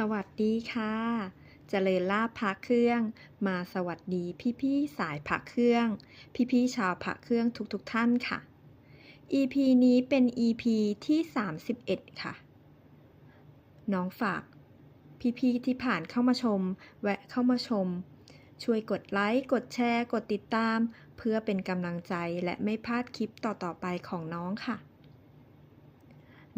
สวัสดีค่ะเจริญลาภพระเครื่อง มาสวัสดีพี่ๆสายพระเครื่อง พี่ๆชาวพระเครื่องทุกๆท่านค่ะ EP นี้เป็น EP ที่ 31 ค่ะ น้องฝาก พี่ๆที่ผ่านเข้ามาชม แวะเข้ามาชม ช่วยกดไลค์ กดแชร์ กดติดตาม เพื่อเป็นกำลังใจและไม่พลาดคลิปต่อๆไปของน้องค่ะ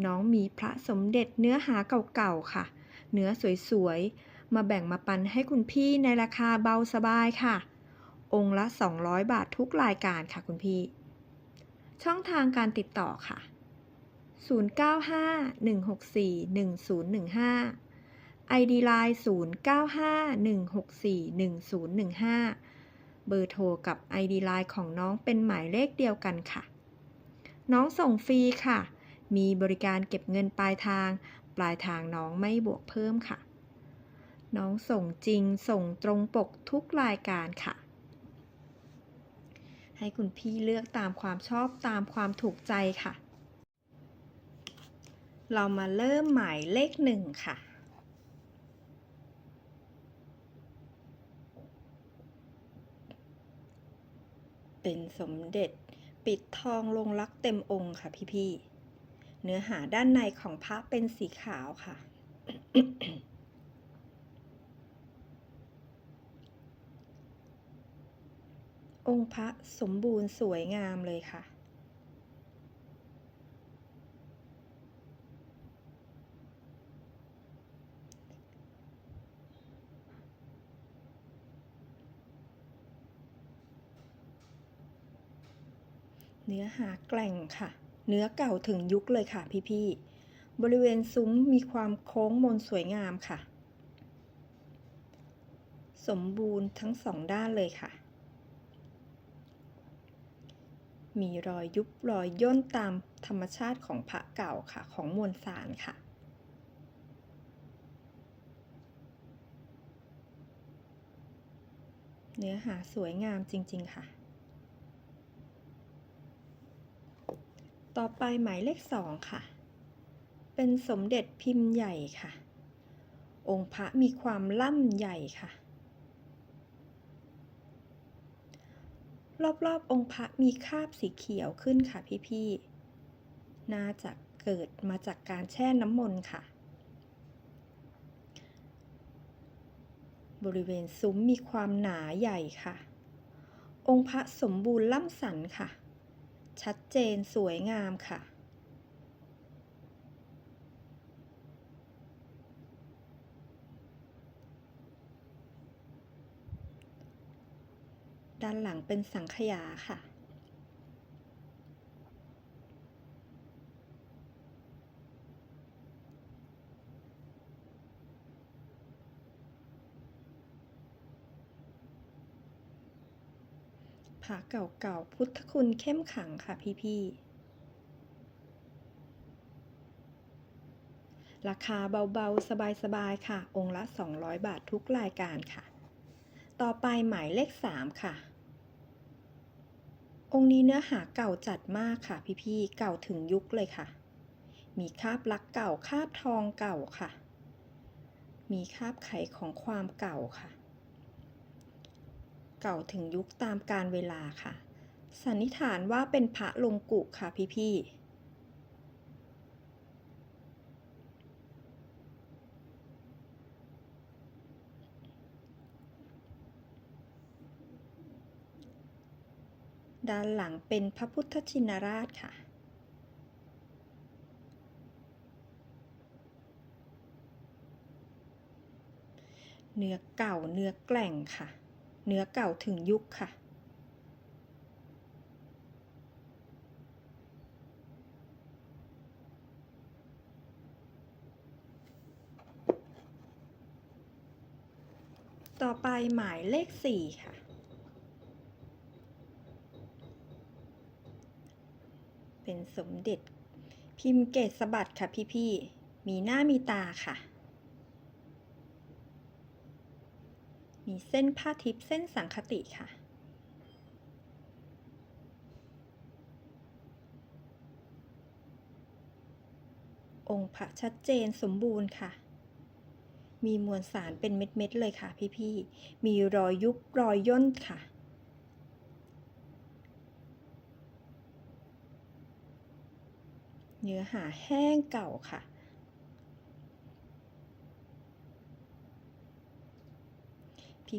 น้องมีพระสมเด็จเนื้อหาเก่าๆค่ะ เนื้อสวยๆ มาแบ่งมาปันให้คุณพี่ในราคาเบาสบายค่ะ องค์ละ 200 บาททุกรายการค่ะคุณพี่ ช่องทางการติดต่อค่ะ 0951641015 ID Line 0951641015 เบอร์โทรกับ ID Line ของน้องเป็นหมายเลขเดียวกันค่ะ น้องส่งฟรีค่ะ มีบริการเก็บเงินปลายทาง ปลายทางน้องไม่บวกเพิ่มค่ะ น้องส่งจริงส่งตรงปกทุกรายการค่ะ ให้คุณพี่เลือกตามความชอบตามความถูกใจค่ะ เรามาเริ่มหมายเลขหนึ่งค่ะเป็นสมเด็จปิดทองลงรักเต็มองค์ค่ะพี่ๆ เนื้อหาด้านในของพระเป็นสีขาวค่ะ องค์พระสมบูรณ์สวยงามเลยค่ะเนื้อหาแกร่งค่ะ เนื้อเก่าถึงยุคเลยค่ะพี่ๆ บริเวณซุ้มมีความโค้งมนสวยงามค่ะ สมบูรณ์ทั้งสองด้านเลยค่ะ มีรอยยุบรอยย่นตามธรรมชาติของพระเก่าค่ะ ของมวลสารค่ะเนื้อหาสวยงามจริง ๆ ค่ะ ต่อไปหมายเลขสองค่ะ เป็นสมเด็จพิมพ์ใหญ่ค่ะ องค์พระมีความล่ำใหญ่ค่ะ รอบๆองค์พระมีคราบสีเขียวขึ้นค่ะพี่ๆ น่าจะเกิดมาจากการแช่น้ำมนต์ค่ะ บริเวณซุ้มมีความหนาใหญ่ค่ะ องค์พระสมบูรณ์ล่ำสันค่ะ ชัดเจนสวยงามค่ะ ด้านหลังเป็นสังขยาค่ะ ผาเก่าๆ พุทธคุณเข้มขังค่ะพี่ๆ ราคาเบาๆ สบายๆ ค่ะ องค์ละ 200 บาททุกรายการค่ะ ต่อไปหมายเลข 3 ค่ะ องค์นี้เนื้อหาเก่าจัดมากค่ะพี่ๆ เก่าถึงยุคเลยค่ะ มีคาบลักเก่า คาบทองเก่าค่ะ มีคาบไขของความเก่าค่ะ เก่าถึงยุคตามการเวลาค่ะ สันนิษฐานว่าเป็นพระลงกุค่ะพี่ๆด้านหลังเป็นพระพุทธชินราชค่ะ เนื้อเก่าเนื้อแกร่งค่ะ เนื้อเก่าถึงยุคค่ะ ต่อไปหมายเลขสี่ค่ะ เป็นสมเด็จพิมพ์เกศสะบัดค่ะพี่ๆ มีหน้ามีตาค่ะ มี เส้นผ้าทิพย์เส้นสังคติค่ะ องค์พระชัดเจนสมบูรณ์ค่ะ มีมวลสารเป็นเม็ดๆเลยค่ะพี่ๆ มีรอยยุบรอยย่นค่ะเนื้อหาแห้งเก่าค่ะ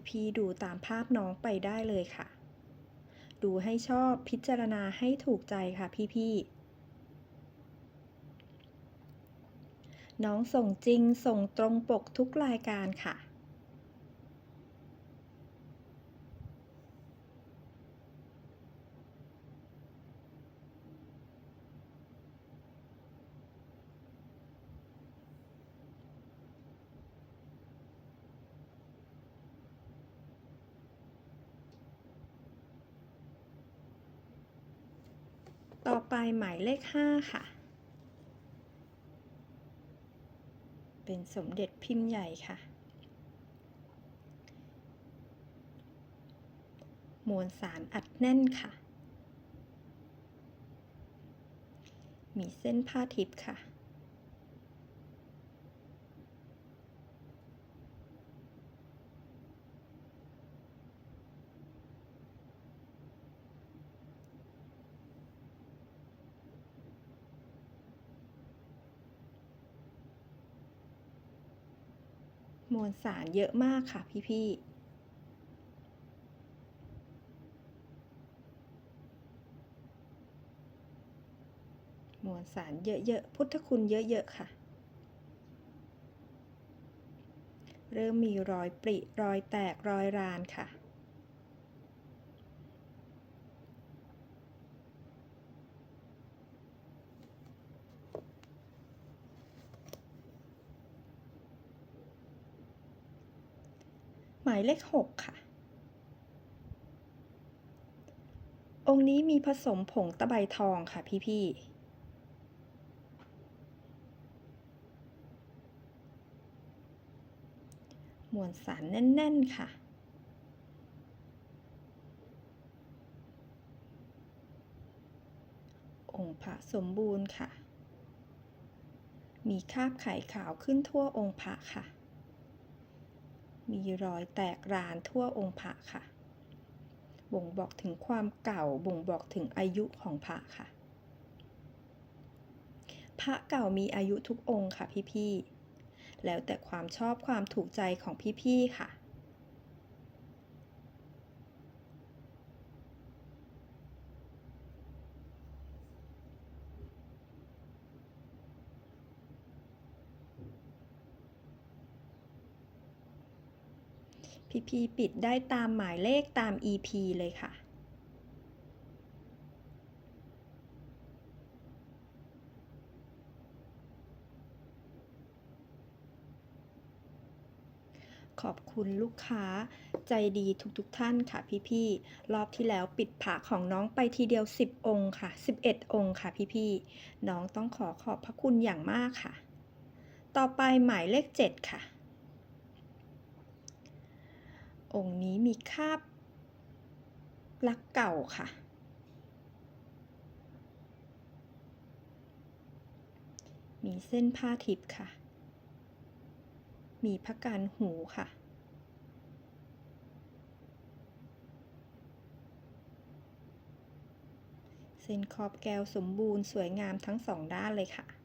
พี่ๆดูตามภาพน้องไปได้เลยค่ะ ดูให้ชอบพิจารณาให้ถูกใจค่ะพี่ๆน้องส่งจริงส่งตรงปกทุกรายการค่ะ ต่อไปหมายเลข 5 ค่ะ เป็นสมเด็จพิมพ์ใหญ่ค่ะ มวลสารอัดแน่นค่ะ มีเส้นผ้าทิพย์ค่ะ มวลสารเยอะมากค่ะพี่ๆมวลสารเยอะๆ พุทธคุณเยอะๆ ค่ะ เริ่มมีรอยปริ รอยแตก รอยรานค่ะ ห มายเลข 6 ค่ะ องค์นี้มีผสมผงตะไบทองค่ะพี่ๆมวลสารแน่น ๆ ค่ะ องค์พระสมบูรณ์ค่ะ มีคราบไข่ขาวขึ้นทั่วองค์พระค่ะ มีรอยแตกรานทั่วองค์พระค่ะ บ่งบอกถึงความเก่า บ่งบอกถึงอายุของพระค่ะ พระเก่ามีอายุทุกองค์ค่ะพี่ๆ แล้วแต่ความชอบความถูกใจของพี่ๆ ค่ะ พี่ๆปิดได้ตามหมายเลขตาม EP เลยค่ะ ขอบคุณลูกค้าใจดีทุกๆทท่านค่ะพี่ๆ รอบที่แล้วปิดผาของน้องไปทีเดียว 10 องค์ค่ะ 11 องค์ค่ะพี่ๆ น้องต้องขอขอบพระคุณอย่างมากค่ะ ต่อไปหมายเลข 7 ค่ะ องค์นี้มีคาบลักเก่าค่ะ มีเส้นผ้าทิพย์ค่ะ มีพระการหูค่ะ เส้นขอบแก้วสมบูรณ์สวยงามทั้งสองด้านเลยค่ะ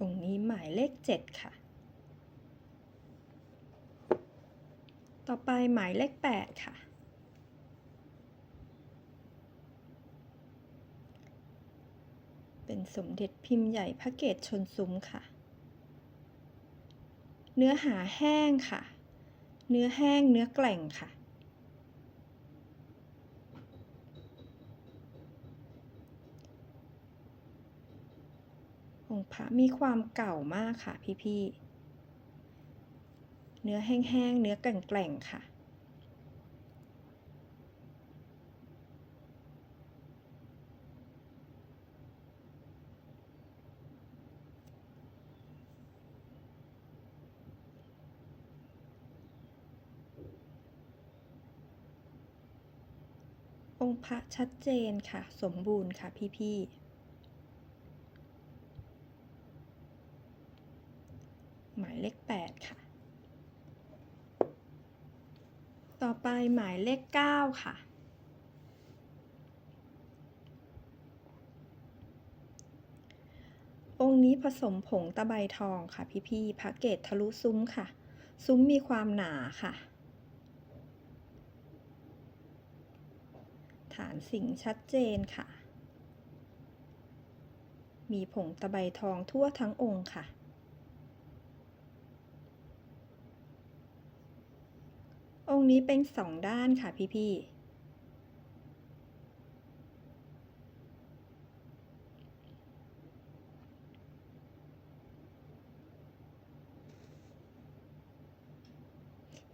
องค์นี้หมายเลข 7 ค่ะ ต่อไปหมายเลข 8 ค่ะ เป็นสมเด็จพิมพ์ใหญ่พระเกศชนซุ้มค่ะ เนื้อหาแห้งค่ะ เนื้อแห้งเนื้อแกล่งค่ะ พระมีความเก่ามากค่ะพี่พี่เนื้อแห้งๆ เนื้อแกล่งๆ ค่ะ องค์พระชัดเจนค่ะ สมบูรณ์ค่ะพี่ๆ ต่อไปหมายเลข 9 ค่ะ องค์นี้ผสมผงตะไบทองค่ะพี่ๆพระเกตทะลุซุ้มค่ะ ซุ้มมีความหนาค่ะ ฐานสิงชัดเจนค่ะ มีผงตะไบทองทั่วทั้งองค์ค่ะ องค์ นี้เป็นสองด้านค่ะพี่ๆ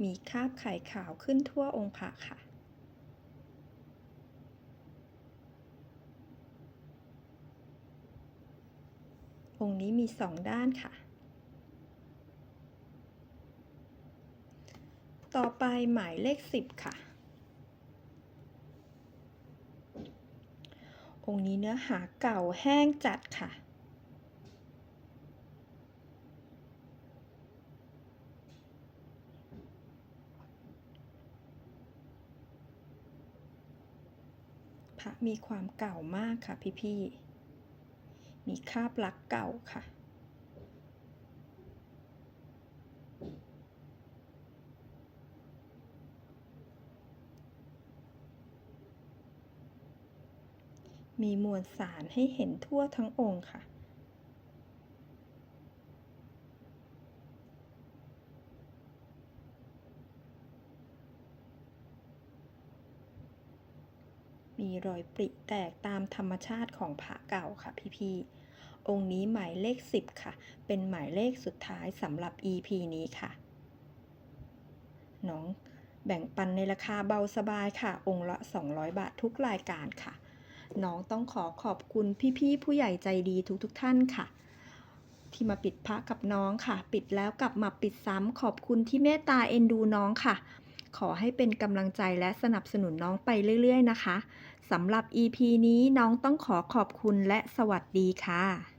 มีคราบไข่ขาวขึ้นทั่วองค์พระค่ะองค์นี้มีสองด้านค่ะ ต่อไป หมายเลขสิบค่ะ องค์นี้เนื้อหาเก่าแห้งจัดค่ะ พระมีความเก่ามากค่ะพี่ๆ มีคาบลักเก่าค่ะ มีมวลสารให้เห็นทั่วทั้งองค์ค่ะ มีรอยปริแตกตามธรรมชาติของพระเก่าค่ะพี่ๆ องค์นี้หมายเลข 10 ค่ะ เป็นหมายเลขสุดท้ายสำหรับ EP นี้ค่ะ น้องแบ่งปันในราคาเบาสบายค่ะ องค์ละ 200 บาททุกรายการค่ะ น้องต้องขอขอบคุณพี่ๆผู้ใหญ่ใจดีทุกๆท่านค่ะ ที่มาปิดพระกับน้องค่ะ ปิดแล้วกลับมาปิดซ้ำขอบคุณที่เมตตาเอ็นดูน้องค่ะ ขอให้เป็นกำลังใจและสนับสนุนน้องไปเรื่อย ๆ นะคะสำหรับ EP นี้น้องต้องขอขอบคุณและสวัสดีค่ะ